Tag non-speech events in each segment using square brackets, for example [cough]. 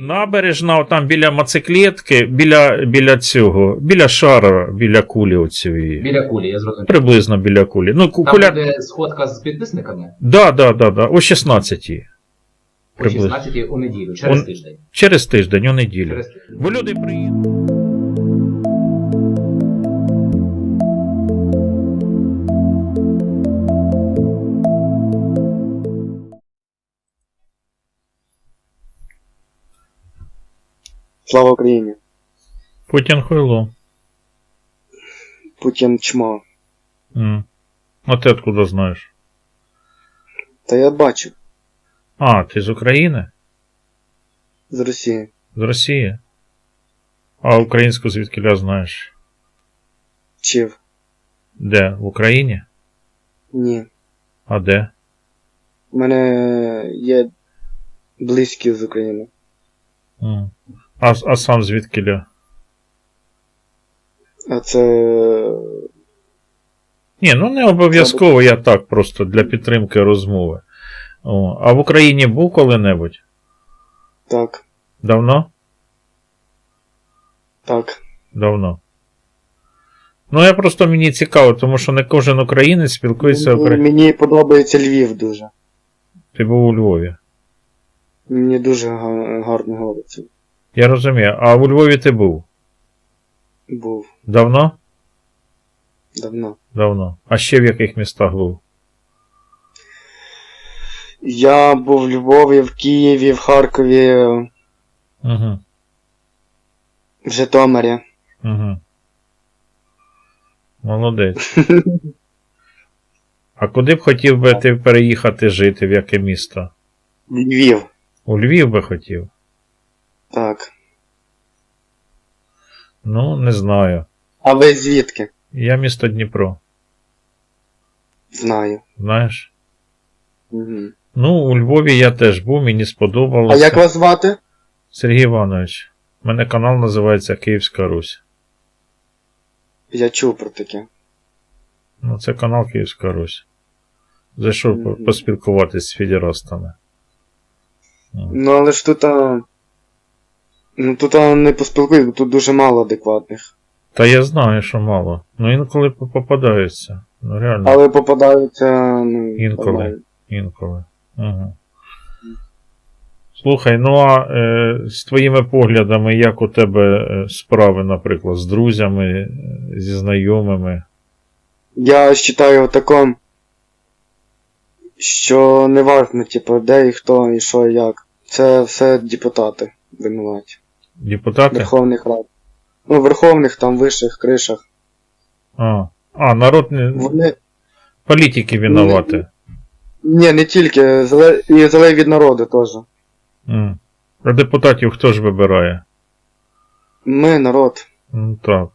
Набережна, там біля моциклетки, біля, біля цього, біля шара, біля кулі оцієї. біля кулі, я зрозумів. Приблизно біля кулі. Ну, Там куля. буде сходка з підписниками Да, да, да, да. О 16 о Приблизно. 16 у неділю, через у... тиждень. Через тиждень, у неділю. Через. Бо люди приїдуть. Слава Україні. Путін хуйло. Путін чмо. А ти откуда знаєш? Та я бачу. А, ти з України? З Росії. З Росії? А українську звідки я знаєш? Вчив. Де? В Україні? Ні. А де? У мене є близькі з України. М. А, а сам звідки? А це. Ні, ну не обов'язково я так просто для підтримки розмови. О, а в Україні був коли-небудь? Так. Давно? Так. Давно. Ну, я просто мені цікаво, тому що не кожен українець спілкується Мені, українською. мені подобається Львів дуже. Ти був у Львові. Мені дуже га- гарно говориться. Я розумію. А у Львові ти був? Був Давно? давно. Давно. А ще в яких містах був? Я був в Львові, в Києві, в Харкові, Угу. в Житомирі. Угу. Молодець. [laughs] А куди б хотів би ти переїхати жити, в яке місто? Львів. У Львів би хотів? Так. Ну, не знаю. А ви звідки? Я місто Дніпро, Знаю. знаєш? Угу. Ну, у Львові я теж був, мені А як вас звати? Сергій Іванович, у мене канал називається Київська Русь. Я чув про таке. Ну, це канал Київська Русь. Зайшов по- Мгм. поспілкуватись з федерастами. Ну, але ж тут. А... Ну тут а, не поспілкуюсь, бо тут дуже мало адекватних. Та я знаю, що мало. Ну інколи по- попадаються. Ну реально, Але попадаються. Ну, Інколи. нормально. інколи. Угу. Слухай, ну а е, з твоїми поглядами, як у тебе е, справи, наприклад, з друзями, е, зі знайомими? Я вважаю тако, що не важно, типу, де і хто, і що, і як. Це все депутати винуваті. Депутати? Верховних рад. Ну, верховних там вищих кришах. А, а народ не. Вони. Політики винувати. Ні, не тільки, зале- і залежить від народу теж. А депутатів хто ж вибирає? Ми народ. Ну, так.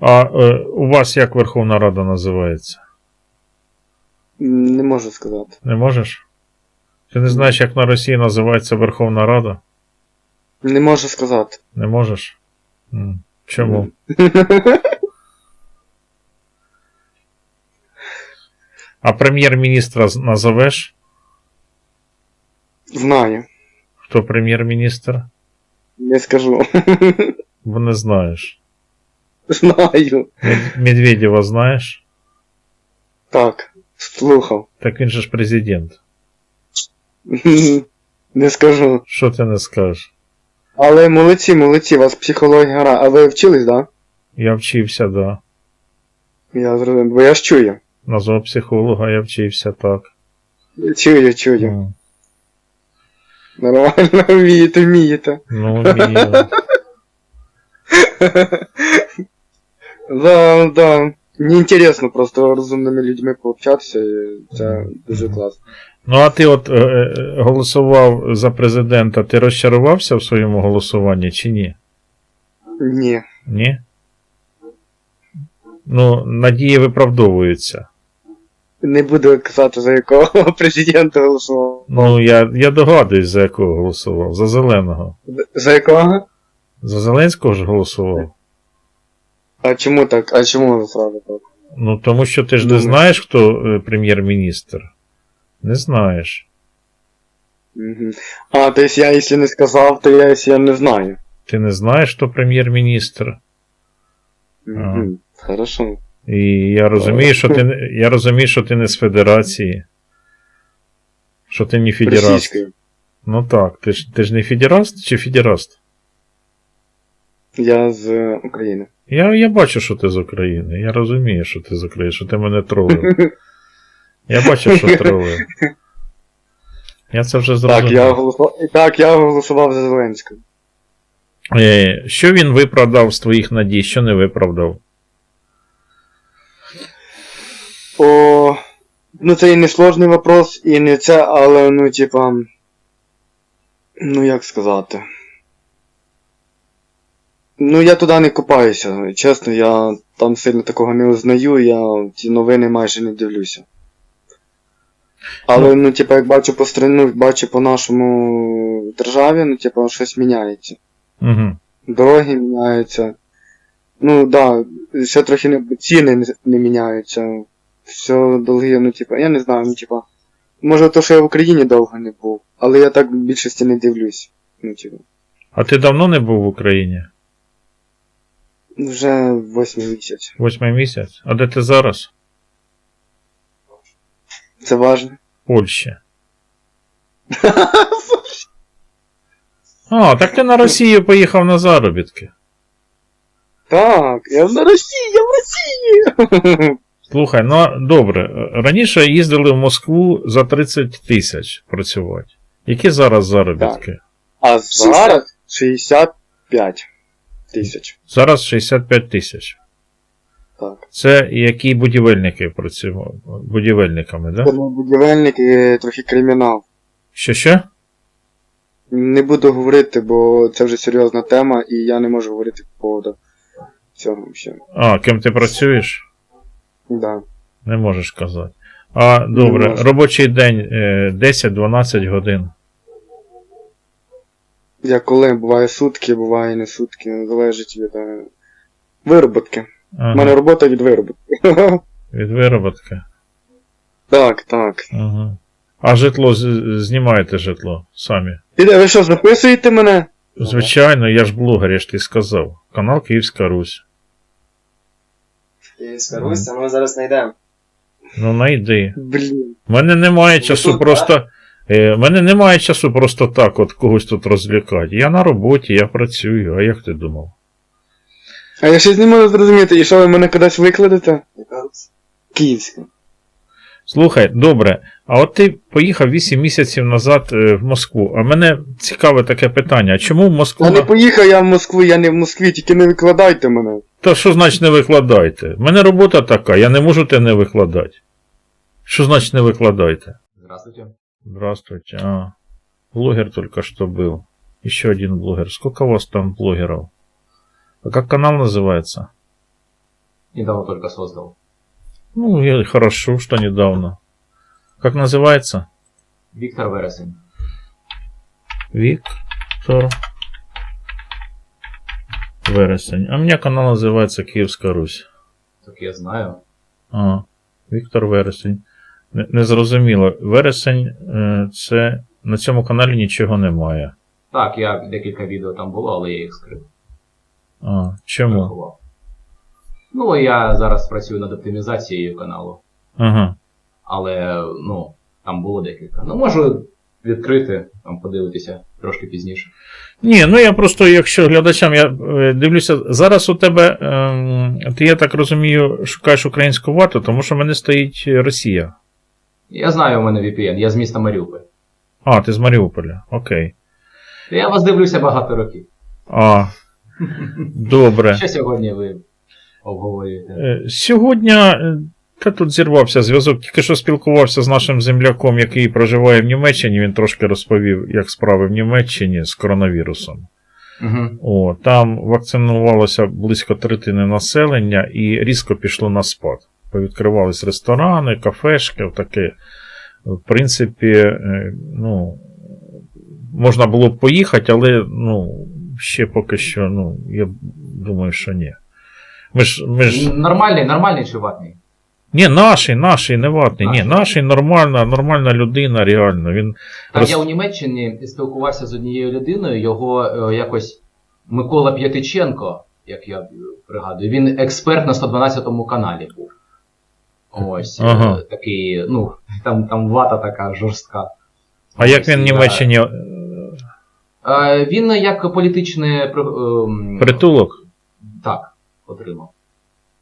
А е, у вас як Верховна Рада називається? Не можу сказати. Не можеш? Ти не знаєш, як на Росії називається Верховна Рада? Не можу сказати. Не можеш? М. Чому? [laughs] А прем'єр-міністра з- назовеш? Знаю. Хто прем'єр-міністр? Не скажу. Бо не знаєш. Знаю. Мед- Медведєва знаєш? Так. Слухав. Так він же ж президент. Не скажу. Що ти не скажеш? Але молодці, молодці, у вас психологія гра. А ви вчились, да? Я вчився, да. Я зрозумів, бо я ж чую. На зоопсихолога я вчився так. Чую, чую. М. Нормально, [laughs] вмієте, вмієте. Ну, вмію. [laughs] Да, да. Мені інтересно просто розумними людьми пообщатися, і це дуже класно. Ну, а ти от е, е, голосував за президента, ти розчарувався в своєму голосуванні чи ні? Ні. Ні? Ну, надії виправдовуються. Не буду казати, за якого [laughs] президента голосував. Ну, я, я догадуюсь, за якого голосував. За зеленого. За якого? За Зеленського ж голосував. А чому так? А чому зразу так? Ну, тому що ти ж не Думаю. знаєш, хто е, прем'єр-міністр. Не знаєш. А, то есть я, если не сказав, то я, если я не знаю. Ти не знаєш, хто прем'єр-міністр. Угу. Хорошо. І я розумію, що ти, не- я розумію, що ти не з Федерації. Що ти не федераст. Російською. Ну так, ти ж, ти ж не федераст чи федераст? Я з е, України. Я, я бачу, що ти з України. Я розумію, що ти з України, що ти мене тролив. [laughs] Я бачу, що тролив. Я це вже зрозумів. Так, я голосував. Так, я голосував за Зеленського. Е, Що він виправдав з твоїх надій, що не виправдав? О, ну це і не сложний вопрос, і не це, але ну, типа. Ну як сказати. Ну, я туди не копаюся. Чесно, я там сильно такого не узнаю, я ті новини майже не дивлюся. Але, ну, типа, як бачу по страну, бачу по нашому державі, ну, типа, щось міняється. Угу. Дороги міняються. Ну, да, ще трохи не, ціни не, не міняються. Все долги, ну, типа, я не знаю, ну, типа. Може, то, що я в Україні довго не був, але я так в більшості не дивлюсь. Ну, типа. А ти давно не був в Україні? Вже восьмий місяць. Восьмий місяць? А де ти зараз? Це важно. В Польщі. [laughs] А, так ти на Росію поїхав на заробітки. Так, я на Росії, я в Росії! Слухай, ну добре. Раніше їздили в Москву за 30 тисяч працювати. Які зараз заробітки? А зараз 65 тисяч. Зараз 65 тисяч. Так. Це які будівельники працювали? Будівельниками, Це да? був будівельник і трохи кримінал. Що що? Не буду говорити, бо це вже серйозна тема, і я не можу говорити по поводу цього ще. А, ким ти працюєш? Да. Не можеш казати. А, добре, робочий день е, 10-12 годин. Я коли буває сутки, буває не сутки, залежить від е, вироботки. У мене робота від вироботки. [laughs] від вироботки. так, так. Ага. А житло з- знімаєте житло самі. Іде, ви що, записуєте мене? Звичайно, я ж блогер, я ж ти сказав. Канал Київська Русь. Київська Русь, а ми зараз знайдемо. Ну найди. Блін. У мене немає часу тут, просто. Е, мене немає часу просто так от когось тут розлякати. Я на роботі, я працюю, а як ти думав? А я щось не можу зрозуміти, і що ви мене кудись викладете? Київська. Слухай, добре, а от ти поїхав 8 місяців назад е, в Москву. А мене цікаве таке питання: а чому в Москву. Я не поїхав я в Москву, я не в Москві, тільки не викладайте мене. Та що значить не викладайте? У мене робота така, я не можу те не викладати. Що значить не викладайте? Здравствуйте. Здравствуйте. А, блогер только что был. Еще один блогер. Сколько у вас там блогеров? А как канал называется? Недавно только создал. Ну, я- хорошо, что недавно. Как называется? Виктор Вересень. Виктор Вересень. А у меня канал называется Киевская Русь. Так я знаю. А, Віктор Вересень. Не, не. Вересень е, це на цьому каналі нічого немає. Так, я декілька відео там було, але я їх скрив. А, чому? Заховав. Ну, я зараз працюю над оптимізацією каналу. Ага. Але, ну, там було декілька. Ну, можу відкрити, там подивитися трошки пізніше. Ні, ну я просто, якщо глядачам, я е, дивлюся, зараз у тебе, ем, ти, я так розумію, шукаєш українську вату, тому що в мене стоїть Росія. Я знаю, у мене VPN, я з міста Маріуполь. А, ти з Маріуполя. Окей. Я вас дивлюся багато років. А, добре. Що сьогодні ви обговорюєте? Е, Сьогодні е, та тут зірвався зв'язок, тільки що спілкувався з нашим земляком, який проживає в Німеччині. Він трошки розповів, як справи в Німеччині з коронавірусом. Угу. О, там вакцинувалося близько третини населення і різко пішло на спад. Повідкривались ресторани, кафешки, таке. В принципі, е, ну, можна було б поїхати, але ну, ще поки що, ну, я думаю, що ні. Ми ж, ми ж Нормальний, нормальний чи ватний? Ні, наший, наший, не ватний. Ні, наший нормальна, нормальна людина, реально. Він Так, Роз- я у Німеччині спілкувався з однією людиною, його е, якось Микола П'ятиченко, як я пригадую, він експерт на 112 каналі був. Ось, Ага. е, такий, ну, там, там вата така жорстка. А як він в Німеччині да. Він як політичний ем, притулок? Так, отримав.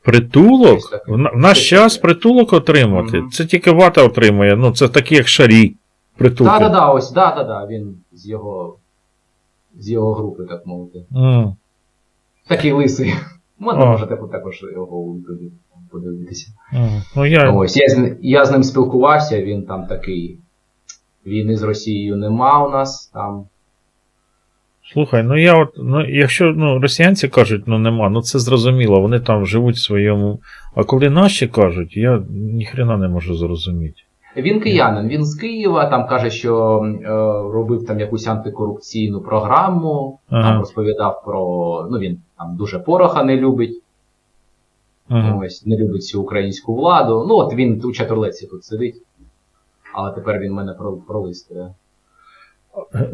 Притулок? В на- наш час притулок отримати. Це тільки вата отримує. Ну, це такі як шарі. Притулки. Так, да, да, ось, да, да, да, він з його, з його групи, так мовити. М. Такий лисий. Можна можете також його у Ютубі подивитися. М. Ну, я... Ось, я, з ним- я з ним спілкувався, він там такий. Війни з Росією нема у нас там. Слухай, ну я от, ну якщо ну, росіянці кажуть, ну нема, ну це зрозуміло, вони там живуть в своєму. А коли наші кажуть, я ніхрена не можу зрозуміти. Він киянин, він з Києва, там каже, що е, робив там якусь антикорупційну програму, там розповідав про. Ну він там дуже пороха не любить, Ага. ось, не любить цю українську владу. Ну от він у чатурлеці тут сидить, але тепер він мене про- пролистує.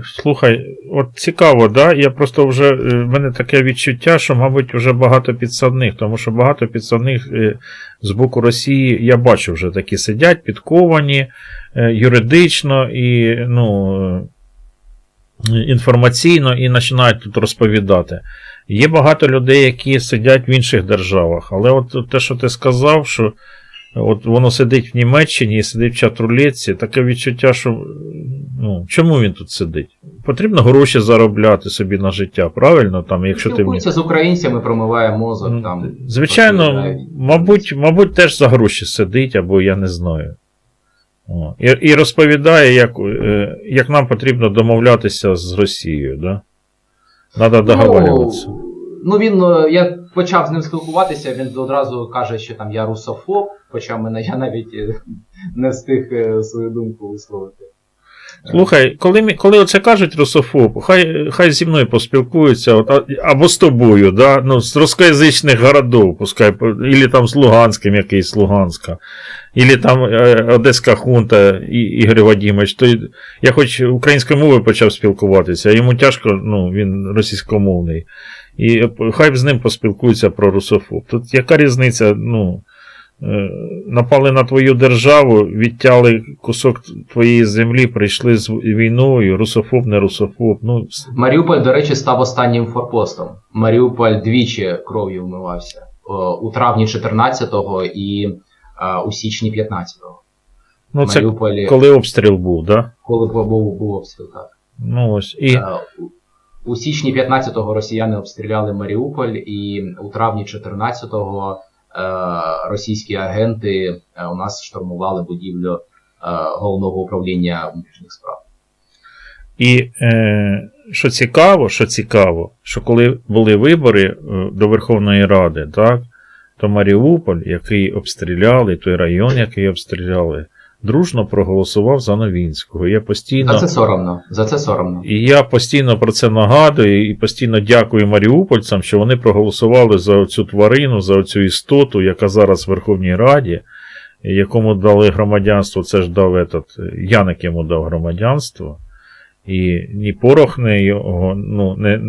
Слухай, от цікаво, да? Я просто вже е, в мене таке відчуття, що, мабуть, вже багато підсадних, тому що багато підсадних е, з боку Росії я бачу вже такі сидять, підковані е, юридично і ну, інформаційно і починають тут розповідати. Є багато людей, які сидять в інших державах, але от те, що ти сказав, що От воно сидить в Німеччині і сидить в чатрулетці, таке відчуття, що ну, чому він тут сидить? Потрібно гроші заробляти собі на життя, правильно? Там, якщо ти з українцями, промиває мозок Ну, там. Звичайно, мабуть, мабуть, теж за гроші сидить, або я не знаю. І, і розповідає, як, е, як нам потрібно домовлятися з Росією, да? Треба договарюватися. Ну, ну він, е, я почав з ним спілкуватися, він одразу каже, що там я русофоб, хоча мене я навіть е, не встиг свою думку висловити. Слухай, коли, коли оце кажуть русофоб, хай, хай зі мною поспілкуються, от, або з тобою, да? ну, з рускоязичних городов, пускай, ілі там з Луганським якийсь Луганська, ілі там е, Одеська хунта і, Ігор Вадимович, то я хоч українською мовою почав спілкуватися, а йому тяжко, ну, він російськомовний. І е, хай з ним поспілкуються про русофоб. Тут яка різниця, ну. Е, Напали на твою державу, відтяли кусок твоєї землі, прийшли з війною, русофоб, не русофоб. Ну, Маріуполь, до речі, став останнім форпостом. Маріуполь двічі кров'ю вмивався. Е, У травні 14-го і е, у січні 15-го. ну це Маріуполі, коли обстріл був, да? коли був, був обстріл, так. Ну ось. І, у- січні 15-го росіяни обстріляли Маріуполь, і у травні 14-го е, російські агенти е, у нас штурмували будівлю е, головного управління внутрішніх справ. і е, що цікаво, що цікаво, що коли були вибори е, до Верховної Ради, так, то Маріуполь, який обстріляли, той район, який обстріляли, дружно проголосував за Новінського. Я постійно. За це соромно. За це соромно. І я постійно про це нагадую і постійно дякую маріупольцям, що вони проголосували за цю тварину, за цю істоту, яка зараз в Верховній Раді, якому дали громадянство, це ж дав этот, Яник йому дав громадянство. І ні порох не його ну, не,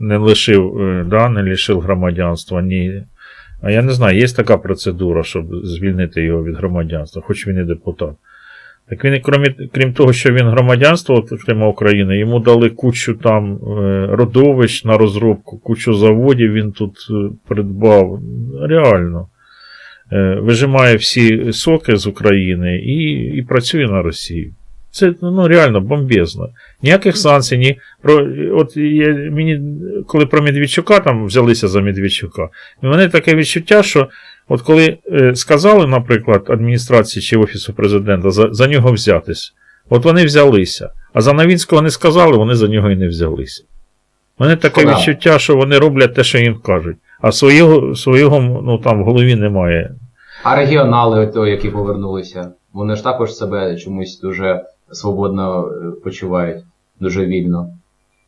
не лишив, е, да, не лишив громадянства, ні. А я не знаю, є така процедура, щоб звільнити його від громадянства, хоч він і депутат. Так він, крім, крім того, що він громадянство отримав України, йому дали кучу там е, родовищ на розробку, кучу заводів він тут е, придбав. Реально. Е, Вижимає всі соки з України і, і працює на Росію. Це ну, реально бомбезно. Ніяких санкцій, ні. Про, от я, мені, коли про Медведчука там взялися за Медведчука, і мене таке відчуття, що От коли е, сказали, наприклад, адміністрації чи Офісу президента за, за нього взятись, от вони взялися. А за Новінського не сказали, вони за нього і не взялися. У мене таке Шкода. відчуття, що вони роблять те, що їм кажуть. А свого, свого ну, там, в голові немає. А регіонали, які повернулися, вони ж також себе чомусь дуже свободно е, почувають, дуже вільно.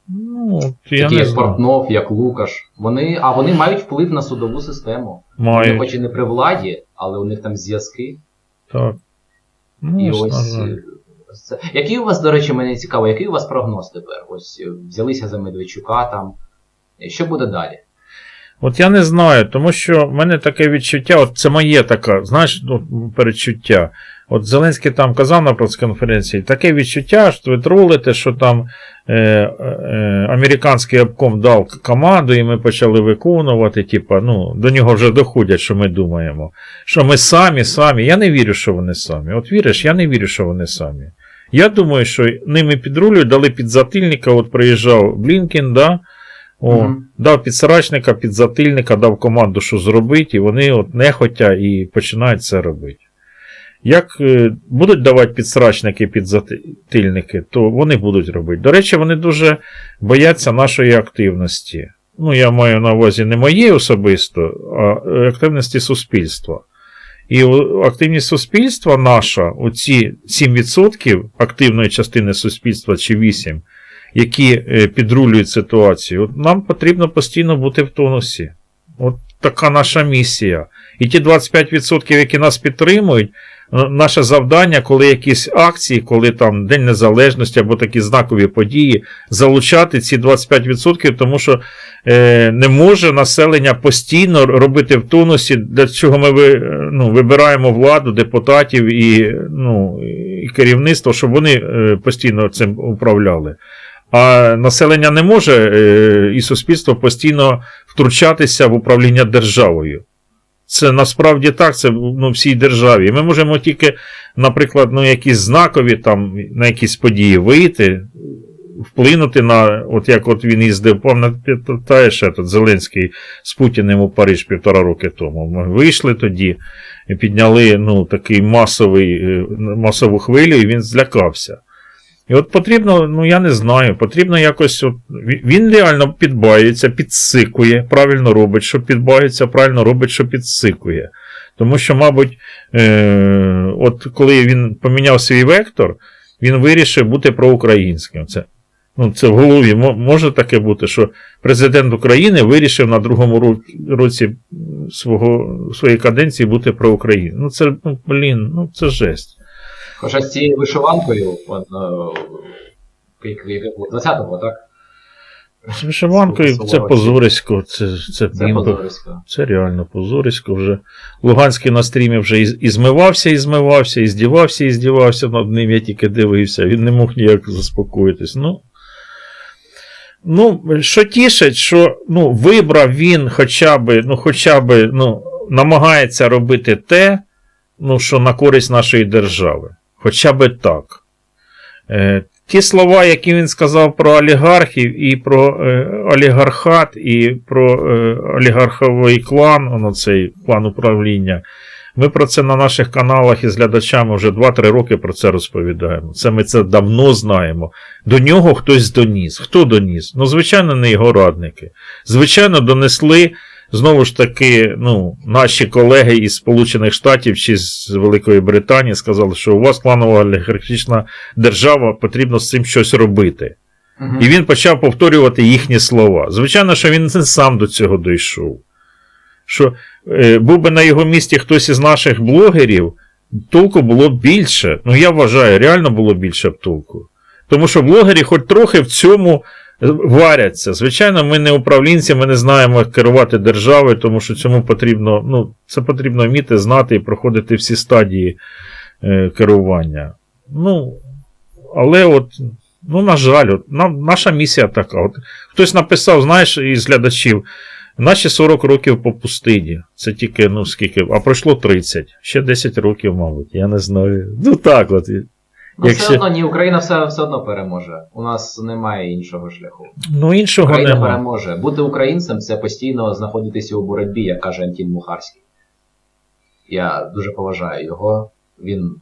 Ну, я Такі не як знаю. Портнов, як Лукаш. Вони, а вони мають вплив на судову систему. Вони хоч і не при владі, але у них там зв'язки. Так. Ну, І ось, е, Це. Який у вас, до речі, мене цікаво, який у вас прогноз тепер? Ось е, взялися за Медведчука там. Е, Що буде далі? От я не знаю, тому що в мене таке відчуття, от це моє таке, знаєш, ну, передчуття. От Зеленський там казав на прес-конференції, таке відчуття, що ви тролите, що там е, е, американський обком дав команду, і ми почали виконувати. Типа, ну, до нього вже доходять, що ми думаємо. Що ми самі, самі. Я не вірю, що вони самі. От віриш, я не вірю, що вони самі. Я думаю, що ними підрулюють, дали підзатильника, от приїжджав Блінкін, да, о, Мгм. дав підсрачника, підзатильника, дав команду, що зробити, і вони от нехотя і починають це робити. Як е, будуть давати підсрачники, підзатильники, то вони будуть робити. До речі, вони дуже бояться нашої активності. Ну, я маю на увазі не моєї особисто, а е, активності суспільства. І активність суспільства наша, оці 7% активної частини суспільства чи 8%, які е, підрулюють ситуацію, от нам потрібно постійно бути в тонусі. От така наша місія. І ті 25%, які нас підтримують, наше завдання, коли якісь акції, коли там День Незалежності або такі знакові події, залучати ці 25%, тому що е, не може населення постійно робити в тонусі, для чого ми ну, вибираємо владу, депутатів і, ну, і керівництво, щоб вони е, постійно цим управляли. А населення не може е, і суспільство постійно втручатися в управління державою. Це насправді так, це ну, всій державі. Ми можемо тільки, наприклад, ну, якісь знакові там, на якісь події вийти, вплинути на, от як от він їздив, пам'ятаєш, этот Зеленський з Путіним у Париж півтора роки тому. Ми вийшли тоді, і підняли ну, такий масовий, е, масову хвилю, і він злякався. І от потрібно, ну я не знаю, потрібно якось. Він- реально підбається, підсикує, правильно робить, що підбається, правильно робить, що підсикує. Тому що, мабуть, е, от коли він поміняв свій вектор, він вирішив бути проукраїнським. Це, ну, це в голові мо- може таке бути, що президент України вирішив на другому ро- році свого, своєї каденції бути проукраїнським. Ну, це, ну, блін, ну це жесть. Хоча з цією вишиванкою, от, е, 20-го, так? З вишиванкою це позорисько, це, це, Це позорисько. Це реально позорисько вже. Луганський на стрімі вже і, і змивався, і змивався, і здівався, і здівався над ним, я тільки дивився. Він не мог ніяк заспокоїтись. Ну, ну що тішить, що ну, вибрав він хоча б, ну, хоча б, ну, намагається робити те, ну, що на користь нашої держави. Хоча б так. Е, ті слова, які він сказав про олігархів і про е, олігархат, і про е, олігарховий клан, воно цей клан управління. Ми про це на наших каналах із глядачами вже 2-3 роки про це розповідаємо. Це ми це давно знаємо. До нього хтось доніс. Хто доніс? Ну, звичайно, не його радники. Звичайно, донесли знову ж таки, ну, наші колеги із Сполучених Штатів чи з Великої Британії сказали, що у вас кланова олігархічна держава, потрібно з цим щось робити. Мгм. І він почав повторювати їхні слова. Звичайно, що він не сам до цього дійшов. Що е, був би на його місці хтось із наших блогерів, толку було б більше. Ну, я вважаю, реально було більше б толку. Тому що блогери хоч трохи в цьому варяться. Звичайно, ми не управлінці, ми не знаємо, як керувати державою, тому що цьому потрібно, ну, це потрібно вміти, знати і проходити всі стадії е, керування. Ну, але от, ну, на жаль, от, на, наша місія така. От, хтось написав, знаєш, із глядачів, наші 40 років по пустині. Це тільки, ну скільки, а пройшло 30. Ще 10 років, мабуть, я не знаю. Ну так от. Ну, Якщо- все одно, ні, Україна все, все одно переможе. У нас немає іншого шляху. Ну, іншого Україна немає. переможе. Бути українцем це постійно знаходитися у боротьбі, як каже Антін Мухарський. Я дуже поважаю його. Він,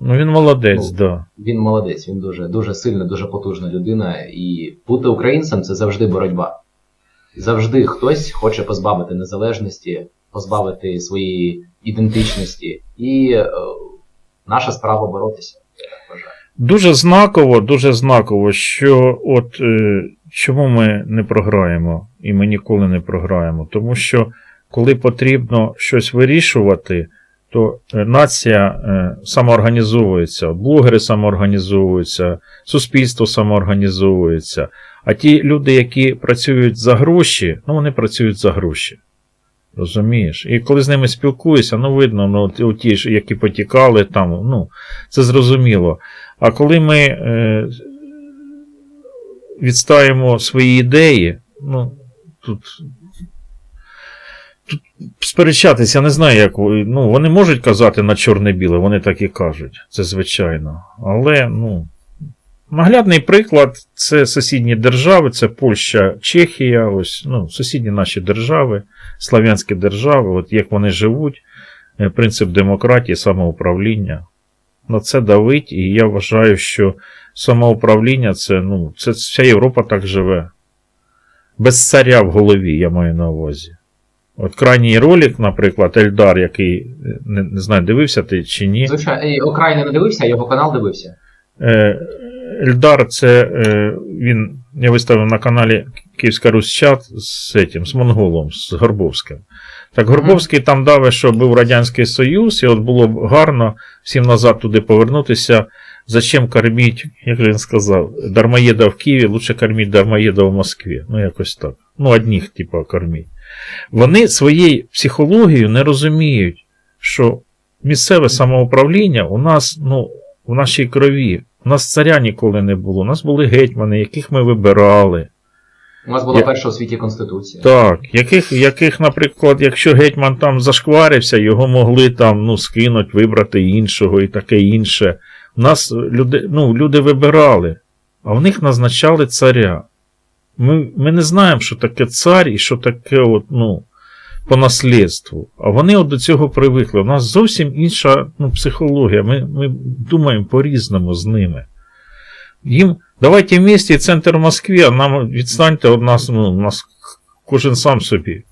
Ну він молодець, Ну, да. він молодець, він дуже, дуже сильна, дуже потужна людина. І бути українцем це завжди боротьба. Завжди хтось хоче позбавити незалежності, позбавити своєї ідентичності. І е, наша справа боротися. Дуже знаково, дуже знаково, що от е, чому ми не програємо, і ми ніколи не програємо? Тому що коли потрібно щось вирішувати, то е, нація е, самоорганізовується, блогери самоорганізовуються, суспільство самоорганізовується. А ті люди, які працюють за гроші, ну вони працюють за гроші. Розумієш? І коли з ними спілкуюся, ну видно, ну, ті які потікали там, ну, це зрозуміло. А коли ми е, відстаємо свої ідеї, ну, тут, тут сперечатися, я не знаю, як. Ну, вони можуть казати на чорне-біле, вони так і кажуть, це звичайно. Але, ну. Наглядний приклад це сусідні держави, це Польща, Чехія, ось, ну, сусідні наші держави, слав'янські держави, от як вони живуть, е, принцип демократії, самоуправління. На це давить, і я вважаю, що самоуправління це, ну, це вся Європа так живе. Без царя в голові, я маю на увазі. От крайній ролик, наприклад, Ельдар, який е, не, не знаю, дивився ти чи ні. Звичайно, і не дивився, а його канал дивився. Е, Ельдар, це е, він, я виставив на каналі Київська Русь чат з, цим, з Монголом, з Горбовським. Так, Горбовський там даве, що був Радянський Союз, і от було б гарно всім назад туди повернутися. Зачем корміть, як він сказав, дармоєда в Києві, лучше корміть дармоєда в Москві. Ну, якось так. Ну, одних, типу, корміть. Вони своєю психологією не розуміють, що місцеве самоуправління у нас, ну, в нашій крові. У нас царя ніколи не було. У нас були гетьмани, яких ми вибирали. У нас була Я- перша у світі конституція. Так, яких, яких, наприклад, якщо гетьман там зашкварився, його могли там ну, скинуть, вибрати іншого і таке інше. У нас люди, ну, люди вибирали, а в них назначали царя. Ми, ми не знаємо, що таке цар і що таке от, ну, по наслідству. А вони от до цього привикли. У нас зовсім інша ну, психологія. Ми, ми думаємо по-різному з ними. Їм давайте в місті центр Москві, а нам відстаньте від нас, ну, у нас кожен сам собі.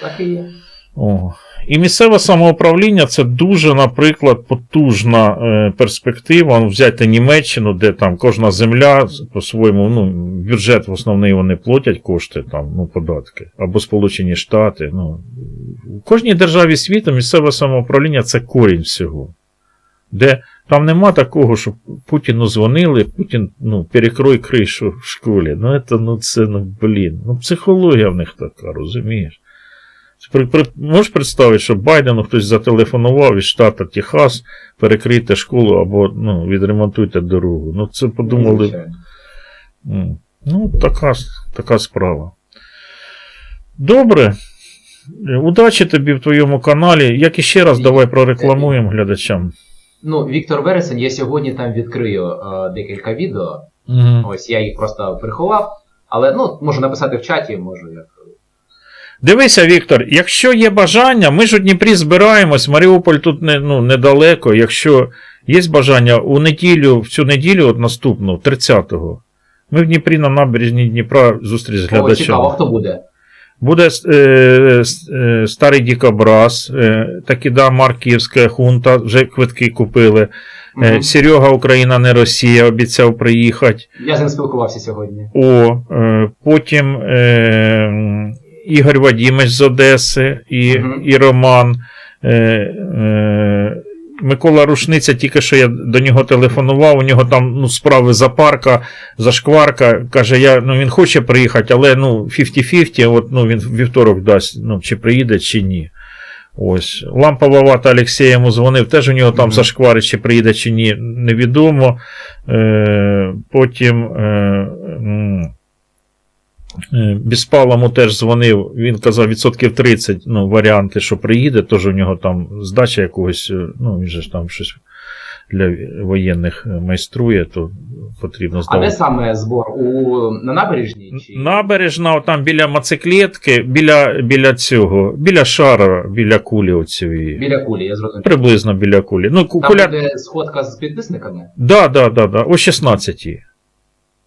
Так і є. О. І місцеве самоуправління це дуже, наприклад, потужна е, перспектива. Ну, Взяти Німеччину, де там кожна земля по-своєму, ну, бюджет в основний вони платять кошти, там, ну, податки, або Сполучені Штати. Ну, в кожній державі світу місцеве самоуправління це корінь всього. Де там нема такого, що Путіну дзвонили, Путін ну, перекрой кришу в школі. Ну, це, ну, це, ну, блін. Ну, психологія в них така, розумієш? Можеш представити, що Байдену хтось зателефонував із штата Техас, перекрийте школу або ну, відремонтуйте дорогу. Ну, це подумали. Ну, така, така справа. Добре. Е, Удачі тобі в твоєму каналі. Як іще раз давай прорекламуємо глядачам. Ну, Віктор Вересень, я сьогодні там відкрию е, декілька відео. Угу. Ось я їх просто приховав. Але ну, можу написати в чаті, можу як. Дивися, Віктор, якщо є бажання, ми ж у Дніпрі збираємось, Маріуполь тут не, ну, недалеко. Якщо є бажання, у неділю, в цю неділю, от наступну, 30-го, ми в Дніпрі на набережні Дніпра зустріч з О, цікаво, хто буде? Буде е, е, старий Дікобраз, е, таки да, Марківська хунта, вже квитки купили. Е, Мгм. Серега Україна не Росія обіцяв приїхати. Я з ним спілкувався сьогодні. О, е, потім е, Ігор Вадімович з Одеси і, Мгм. і Роман. Е, е, Микола Рушниця, тільки що я до нього телефонував, у нього там ну, справи запарка, зашкварка. Каже, я, ну, він хоче приїхати, але ну, 50-50, от, ну, він вівторок дасть, ну, чи приїде, чи ні. Ось. Лампова вата Олексій йому дзвонив, теж у нього там Мгм. зашкварить, чи приїде, чи ні, невідомо. Е, потім. Е, Біспалому теж дзвонив, він казав відсотків 30 ну, варіанти, що приїде, теж у нього там здача якогось, е, ну він же ж там щось для воєнних е, майструє, то потрібно А де саме збор? У, на набережній? Чи... Набережна, там біля моциклетки, біля, біля цього, біля шара, біля кулі оцієї. Біля кулі, я зрозумів. Приблизно біля кулі. Ну, Там куля. буде сходка з підписниками Да, да, да, да. О 16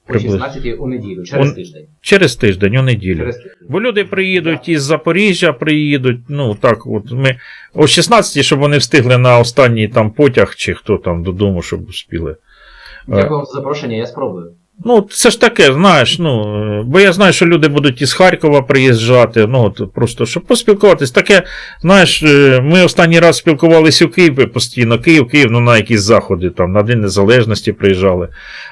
о Приблизно. 16 у неділю, через Он- тиждень. Через тиждень, у неділю. Через тиждень. Бо люди приїдуть із Запоріжжя, приїдуть, ну так, от ми о 16 щоб вони встигли на останній там потяг, чи хто там додому, щоб успіли. Е, Дякую вам за запрошення, я спробую. Ну, це ж таке, знаєш, ну, бо я знаю, що люди будуть із Харкова приїжджати, ну, от просто, щоб поспілкуватись. Таке, знаєш, е, ми останній раз спілкувалися у Києві постійно, Київ, Київ, ну, на якісь заходи, там, на День Незалежності приїжджали.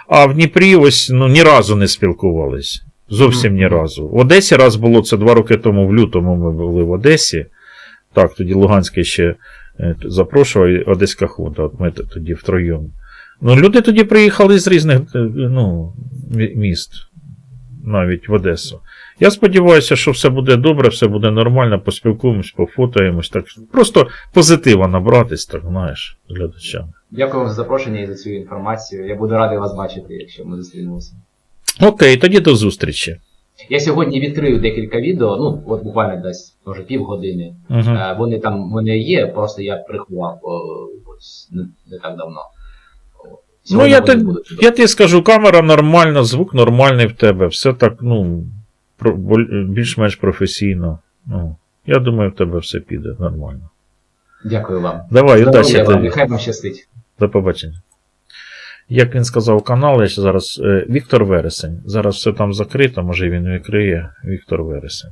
А в Дніпрі ось, ну, ні разу не спілкувались. Зовсім ні разу. В Одесі раз було це два роки тому, в лютому ми були в Одесі. Так, тоді Луганський ще е, запрошував, Одеська хунта, от ми тоді втроєм. Ну, люди тоді приїхали з різних е, ну, міст, навіть в Одесу. Я сподіваюся, що все буде добре, все буде нормально, поспілкуємось, пофотаємось. Так, просто позитива набратись, так знаєш, глядачам. Дякую вам за запрошення і за цю інформацію. Я буду радий вас бачити, якщо ми зустрінемося. Окей, тоді до зустрічі. Я сьогодні відкрию декілька відео, ну от буквально десь може півгодини. Е, Вони там в мене є, просто я приховав ось не так давно. Ну, я, будуть. я тобі скажу, камера нормальна, звук нормальний в тебе, все так, ну, про- більш-менш професійно. Ну, я думаю, в тебе все піде нормально. Дякую вам. Давай, удачі вам, тобі. Хай вам щастить. До побачення. Як він сказав канал, я ще зараз. е, Віктор Вересень. Зараз все там закрито, може він відкриє Віктор Вересень.